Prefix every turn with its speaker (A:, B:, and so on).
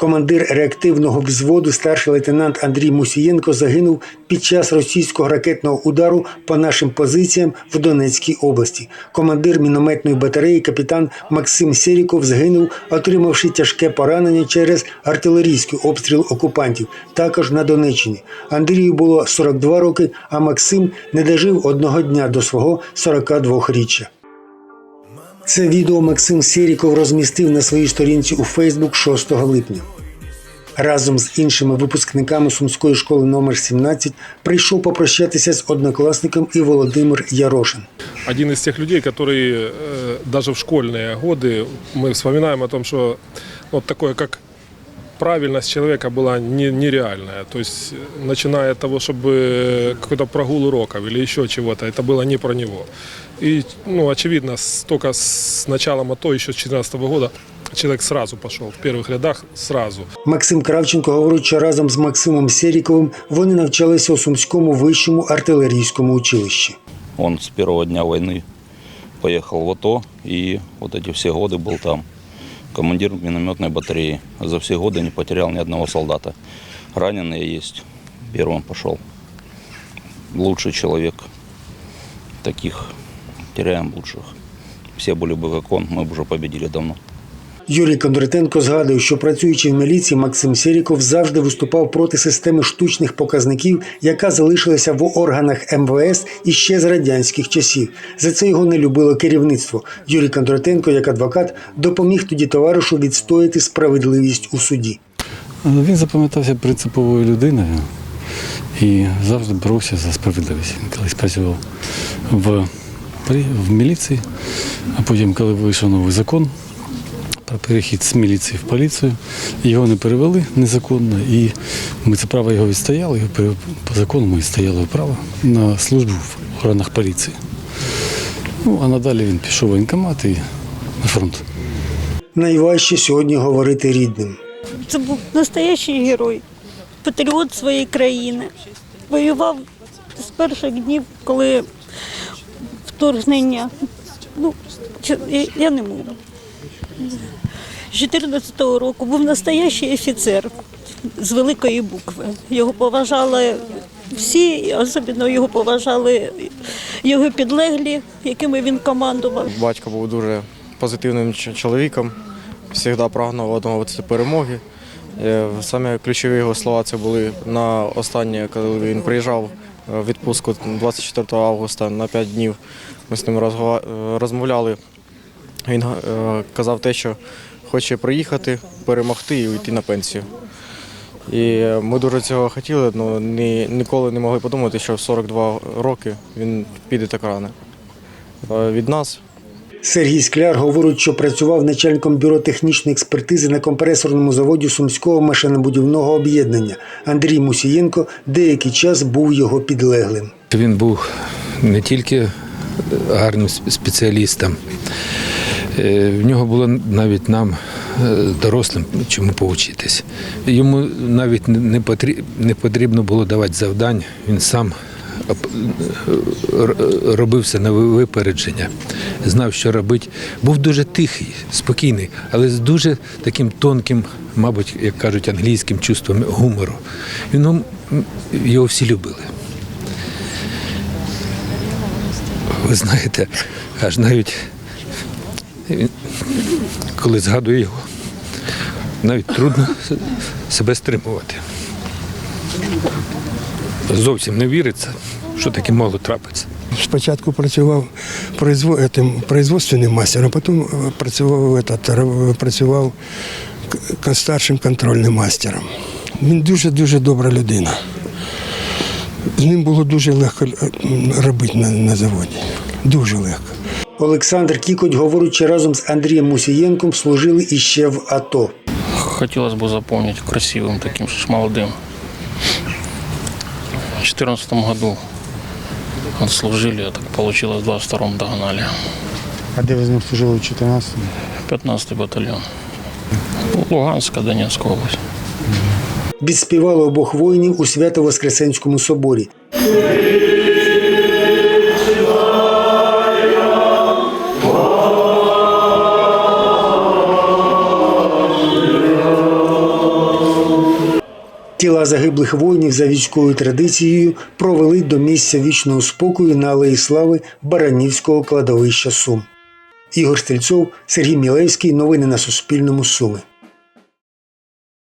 A: Командир реактивного взводу, старший лейтенант Андрій Мусієнко, загинув під час російського ракетного удару по нашим позиціям в Донецькій області. Командир мінометної батареї капітан Максим Сєріков загинув, отримавши тяжке поранення через артилерійський обстріл окупантів, також на Донеччині. Андрію було 42 роки, а Максим не дожив одного дня до свого 42-річчя. Це відео Максим Сєріков розмістив на своїй сторінці у Фейсбук 6 липня. Разом з іншими випускниками Сумської школи номер 17 прийшов попрощатися з однокласником і Володимир Ярошин.
B: один из тех людей, которые э, даже в школьные годы мы вспоминаем о том, что вот такое, как правильность человека была не, нереальная. То есть, э, начиная от того, чтобы какой-то прогул уроков или еще чего-то, это было не про него. И, ну, очевидно, с- только с началом АТО, еще с 2014 года, человек сразу пошел, в первых рядах сразу.
A: Максим Кравченко говорить, що разом з Максимом Сєріковим вони навчалися у Сумському вищому артилерійському училищі.
C: Он с первого дня войны поехал в АТО и вот эти все годы был там. Командир минометной батареи. За все годы не потерял ни одного солдата. Раненые есть. Первым пошел. Лучший человек. Таких теряем лучших. Все были бы как он, мы бы уже победили давно.
A: Юрій Кондратенко згадує, що працюючи в міліції, Максим Сєріков завжди виступав проти системи штучних показників, яка залишилася в органах МВС іще з радянських часів. За це його не любило керівництво. Юрій Кондратенко, як адвокат, допоміг тоді товаришу відстояти справедливість у суді.
D: Він запам'ятався принциповою людиною і завжди боровся за справедливість. Він колись працював в, при- в міліції, а потім, коли вийшов новий закон про перехід з міліції в поліцію, його не перевели незаконно, і ми це право його відстояли, по закону ми відстояли право на службу в органах поліції. Ну, а надалі він пішов в воєнкомат і на фронт.
A: Найважче сьогодні говорити рідним.
E: Це був настоящий герой, патріот своєї країни. Воював з перших днів, коли вторгнення. Ну, я- не можу. З 14-го року був настоящий офіцер з великої букви. Його поважали всі, особливо його поважали його підлеглі, якими він командував.
F: Батько був дуже позитивним чоловіком, завжди прагнув одного перемоги. Е, Самі ключові його слова це були на останнє, коли він приїжджав відпустку 24 августа на 5 днів. Ми з ним е, розмовляли. Він е, казав те, що хоче приїхати, перемогти і уйти на пенсію. І е, ми дуже цього хотіли, але ні, ніколи не могли подумати, що в 42 роки він піде так рано. Е, Від нас
A: Сергій Скляр говорить, що працював начальником бюро технічної експертизи на компресорному заводі Сумського машинобудівного об'єднання. Андрій Мусієнко деякий час був його підлеглим.
G: Він був не тільки гарним спеціалістом, е, в нього було навіть нам, е, дорослим, чому повчитись. Йому навіть не- потрібно було давати завдань, він сам оп- р- робив все на випередження, знав, що робити. Був дуже тихий, спокійний, але з дуже таким тонким, мабуть, як кажуть, англійським чувством гумору. Він, ну, його всі любили. Ви знаєте, аж навіть е, коли згадую його, навіть трудно себе стримувати Зовсім не віриться, що таке могло трапитися.
H: Спочатку працював произво, этим, производственним мастером, потім е, працював, этот, р- працював к- к- старшим контрольним мастером. Він дуже-дуже добра людина. З ним було дуже легко е, м, робити на, на заводі. Дуже легко.
A: Олександр Кікоть говорить, що разом з Андрієм Мусієнком служили іще в АТО.
I: Хотелось бы запомнить красивым таким ж молодым. В 2014 году отслужили, так получилось в 22-м догнали.
J: А де ви з ним служили у 14-му?
I: 15-й батальон. Луганська, Донецька область.
A: Відспівали обох воїнів у Свято-Воскресенському соборі. Тіла загиблих воїнів за військовою традицією провели до місця вічного спокою на Алеї Слави Баранівського кладовища Сум. Ігор Стрільцов, Сергій Мілевський. Новини на Суспільному. Суми.